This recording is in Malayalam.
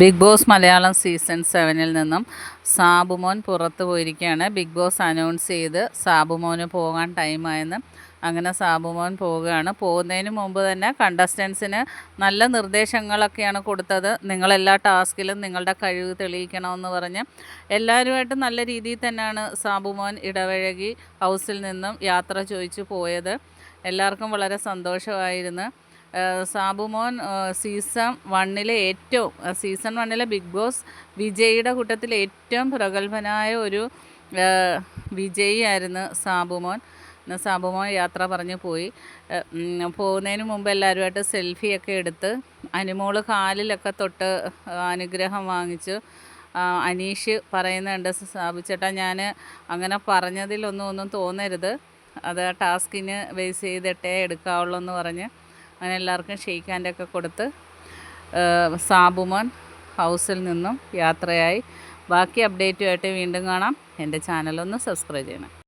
ബിഗ് ബോസ് മലയാളം സീസൺ സെവനിൽ നിന്നും സാബുമോൻ പുറത്തു പോയിരിക്കുകയാണ്. ബിഗ് ബോസ് അനൗൺസ് ചെയ്ത് സാബുമോന് പോകാൻ ടൈമായെന്ന് അങ്ങനെ സാബുമോൻ പോവുകയാണ്. പോകുന്നതിന് മുമ്പ് തന്നെ കണ്ടസ്റ്റൻസിന് നല്ല നിർദ്ദേശങ്ങളൊക്കെയാണ് കൊടുത്തത്. നിങ്ങളെല്ലാ ടാസ്കിലും നിങ്ങളുടെ കഴിവ് തെളിയിക്കണമെന്ന് പറഞ്ഞ് എല്ലാവരുമായിട്ട് നല്ല രീതിയിൽ തന്നെയാണ് സാബുമോൻ ഇടപഴകി ഹൗസിൽ നിന്നും യാത്ര ചോദിച്ചു പോയത്. എല്ലാവർക്കും വളരെ സന്തോഷമായിരുന്നു. സാബുമോൻ സീസൺ വണ്ണിലെ ഏറ്റവും സീസൺ വണ്ണിലെ ബിഗ് ബോസ് വിജയിയുടെ കൂട്ടത്തിൽ ഏറ്റവും പ്രഗത്ഭനായ ഒരു വിജയിയായിരുന്നു സാബുമോൻ. സാബുമോൻ യാത്ര പറഞ്ഞു പോയി. പോകുന്നതിന് മുമ്പ് എല്ലാവരുമായിട്ട് സെൽഫിയൊക്കെ എടുത്ത് അനുമോൾ കാലിലൊക്കെ തൊട്ട് അനുഗ്രഹം വാങ്ങിച്ചു. അനീഷ് പറയുന്നുണ്ട് ചേട്ടാ ഞാൻ അങ്ങനെ പറഞ്ഞതിലൊന്നും ഒന്നും തോന്നരുത്. അത് ടാസ്കിന് ബേസ് ചെയ്തിട്ടേ എടുക്കാവുള്ളൂ എന്ന് പറഞ്ഞ്. അങ്ങനെ എല്ലാവർക്കും ഷെയ്ക്ക് ഹാൻഡൊക്കെ കൊടുത്ത് സാബുമോൻ ഹൗസിൽ നിന്നും യാത്രയായി. ബാക്കി അപ്ഡേറ്റുമായിട്ട് വീണ്ടും കാണാം. എന്റെ ചാനലൊന്ന് സബ്സ്ക്രൈബ് ചെയ്യണം.